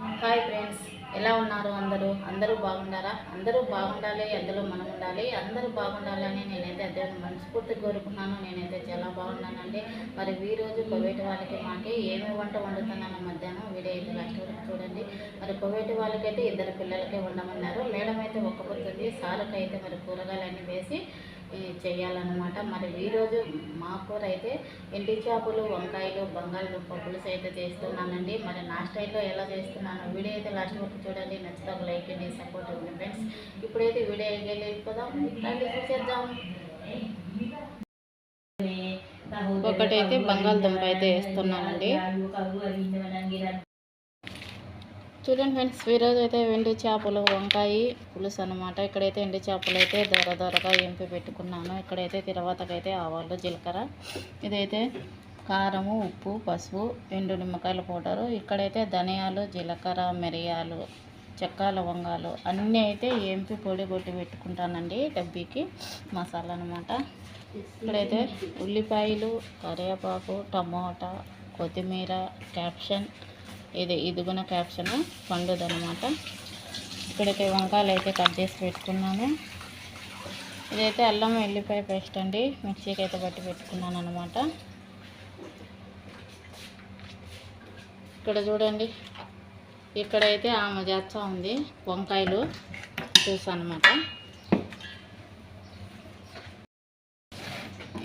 Hi friends ఎలా ఉన్నారు అందరూ? అందరూ బాగున్నారా? అందరూ బాగుండాలి అందులో మనం ఉండాలి అందరూ బాగుండాలని నేనైతే అదే మనస్ఫూర్తి కోరుకున్నాను. నేనైతే చాలా బాగున్నానండి. మరి ఈ రోజు కోవేటి వాళ్ళకి మాకి ఏమి వంట వండుతున్నాను మధ్యాహ్నం. వీడియో అయితే లాస్ట్ వరకు చూడండి. మరి కోవేటి వాళ్ళకైతే ఇద్దరు పిల్లలకే వండమన్నారు. మేడం అయితే ఒక్క పొద్దుంది సారుకు అయితే మరి కూరగాయలన్నీ వేసి చేయాలన్నమాట. మరి ఈరోజు మా కూర అయితే ఎండి చేపలు వంకాయలు బంగాళదుంప పులుసు అయితే చేస్తున్నానండి. మరి నా స్టైల్లో ఎలా చేస్తున్నాను వీడియో అయితే లాస్ట్ వరకు చూడండి. నచ్చితే ఒక లైక్ అండి సపోర్ట్ ఉంది ఫ్రెండ్స్. ఇప్పుడైతే వీడియో వెళ్ళిపోదాం రండి చూసేద్దాం. ఒకటైతే బంగాళదుంప అయితే వేస్తున్నానండి చూడండి ఫ్రెండ్స్ ఈరోజు అయితే వెండి చేపలు వంకాయ పులుసు అనమాట ఇక్కడైతే ఎండి చేపలు అయితే దొర దొరగా ఎంపి పెట్టుకున్నాను. ఇక్కడైతే తర్వాతకైతే ఆవాలు జీలకర్ర. ఇదైతే కారము ఉప్పు పసుపు ఎండు నిమ్మకాయల పౌడరు. ఇక్కడైతే ధనియాలు జీలకర్ర మిరియాలు చెక్క లవంగాలు అన్నీ అయితే ఎంపి పొడి కొట్టి పెట్టుకుంటానండి డబ్బీకి మసాలా అనమాట ఇక్కడైతే ఉల్లిపాయలు కరివేపాకు టమోటా కొత్తిమీర క్యాప్షన్ ఇది ఇదిగున క్యాప్షన్ పండుదనమాట ఇక్కడైతే వంకాయలు అయితే కట్ చేసి పెట్టుకున్నాను. ఇదైతే అల్లం వెల్లిపాయ పేస్ట్ అండి. మిక్సీకి అయితే పట్టి పెట్టుకున్నాను అనమాట ఇక్కడ చూడండి. ఇక్కడైతే ఆమె చేస్తా ఉంది. వంకాయలు చూసానమాట.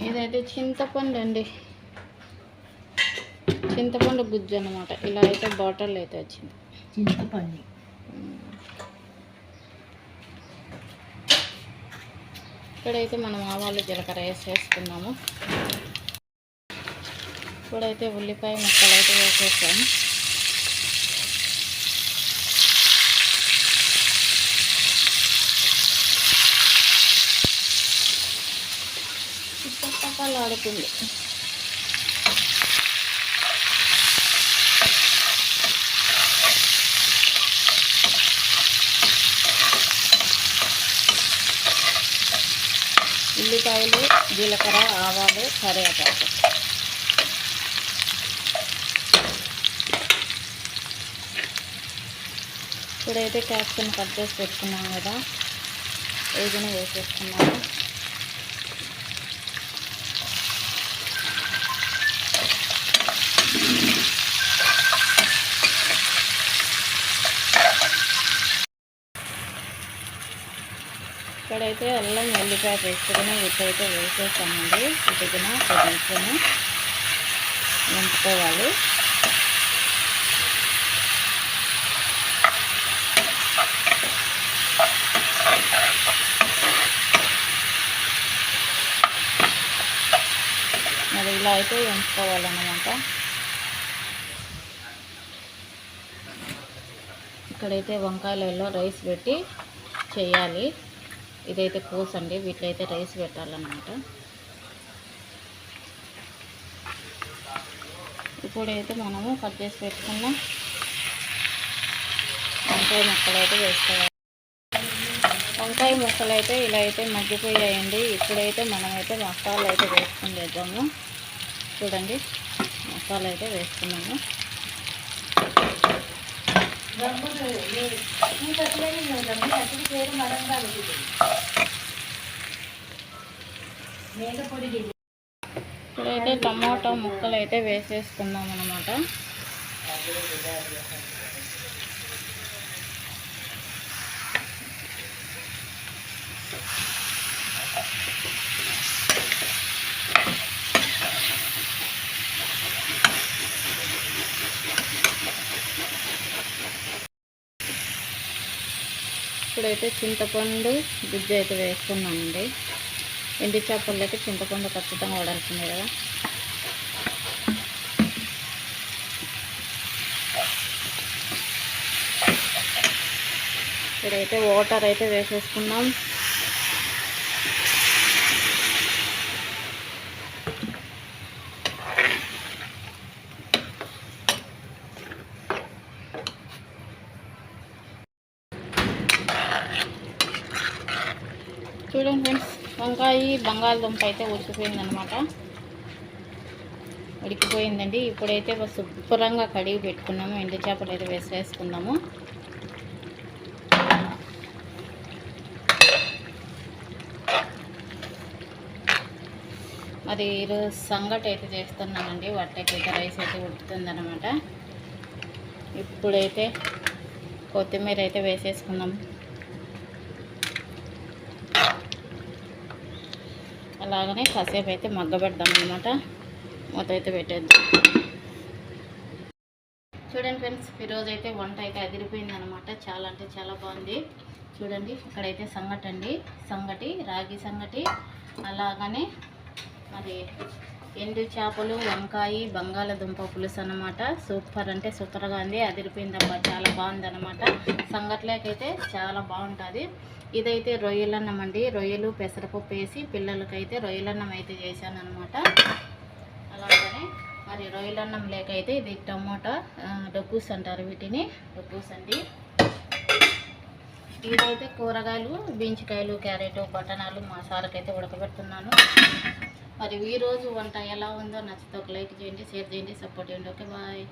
ఇదైతే చింతపండు అండి. చింతపండు గుజ్జు అనమాట ఇలా అయితే బాటిల్ అయితే వచ్చింది. చింతపండు. ఇక్కడైతే మనం ఆవాలు జీలకర్ర వేసి వేసుకున్నాము. ఇప్పుడైతే ఉల్లిపాయ ముక్కలు అయితే వేసేసాము. పక్కలు ఆడుతుంది ఉల్లిపాయలు జీలకర్ర ఆవాలు కరివేపాకు. ఇప్పుడైతే క్యాప్సికమ్ కట్ చేసి పెట్టుకున్నాం కదా ఏదైనా వేసేసుకున్నాము ఇక్కడైతే అల్లం ఎల్లిపాయ వేసుకుని వీటైతే వేసేసామండి ఇటుకున కొద్దిగా నింపుకోవాలి మరి ఇలా అయితే ఎంచుకోవాలన్నమాట ఇక్కడైతే వంకాయలలో రైస్ పెట్టి చేయాలి. ఇదైతే కోసండి వీటిలో అయితే రైస్ పెట్టాలన్నమాట. ఇప్పుడైతే మనము కట్ చేసి పెట్టుకున్న వంకాయ ముక్కలు అయితే వేసుకోవాలి. వంకాయ ముక్కలు అయితే ఇలా అయితే మగ్గిపోయాయండి. ఇప్పుడైతే మనమైతే మసాలా అయితే వేసుకుని చేద్దాము చూడండి మసాలా అయితే వేసుకున్నాము. ఇప్పుడైతే టమాటా ముక్కలు అయితే వేసేసుకుందాం అనమాట ఇప్పుడైతే చింతపండు గుజ్జు అయితే వేసుకున్నానండి. ఎండి చేపలకి చింతపండు ఖచ్చితంగా వాడాల్సిందే కదా. ఇప్పుడైతే వాటర్ అయితే వేసేసుకున్నాం. చూడండి ఫ్రెండ్స్ వంకాయ బంగాళదుంప అయితే ఉడికిపోయిందనమాట ఉడికిపోయిందండి. ఇప్పుడైతే శుభ్రంగా కడిగి పెట్టుకున్నాము. ఎండు చేపలు అయితే వేసేసుకుందాము. అది ఈరోజు సంగటి అయితే చేస్తున్నానండి వాటికైతే రైస్ అయితే ఉడుకుతుందన్నమాట. ఇప్పుడైతే కొత్తిమీర అయితే వేసేసుకుందాం. అలాగనే కాసేపు అయితే మగ్గబెడదాం అనమాట మూత అయితే పెట్టేద్దాం. చూడండి ఫ్రెండ్స్ ఈరోజు అయితే వంట అయితే అదిరిపోయింది అనమాట చాలా అంటే చాలా బాగుంది. చూడండి ఇక్కడైతే సంగటి అండి. సంగటి రాగి సంగటి అలాగనే మరి ఎండు చేపలు వంకాయ బంగాళదుంప పులుసు అనమాట సూపర్ అంటే సూపర్గా ఉంది అదిరిపోయిందబ్బా చాలా బాగుంది అనమాట సంగట్లేకైతే చాలా బాగుంటుంది. ఇదైతే రొయ్యలన్నం అండి రొయ్యలు పెసరపప్పు వేసి పిల్లలకైతే రొయ్యలన్నం అయితే చేశాను అనమాట అలాగనే మరి రొయ్యలన్నం లేకైతే ఇది టమోటా డబ్బూస్ డొక్కూస్ అంటారు వీటిని. డొక్కూస్ అండి. ఇదైతే కూరగాయలు బీంచికాయలు క్యారెట్ బటనాలు మా సార్కైతే ఉడకబెడుతున్నాను. మరి ఈరోజు వంట ఎలా ఉందో నచ్చితే ఒక లైక్ చేయండి షేర్ చేయండి సపోర్ట్ చేయండి. Okay bye.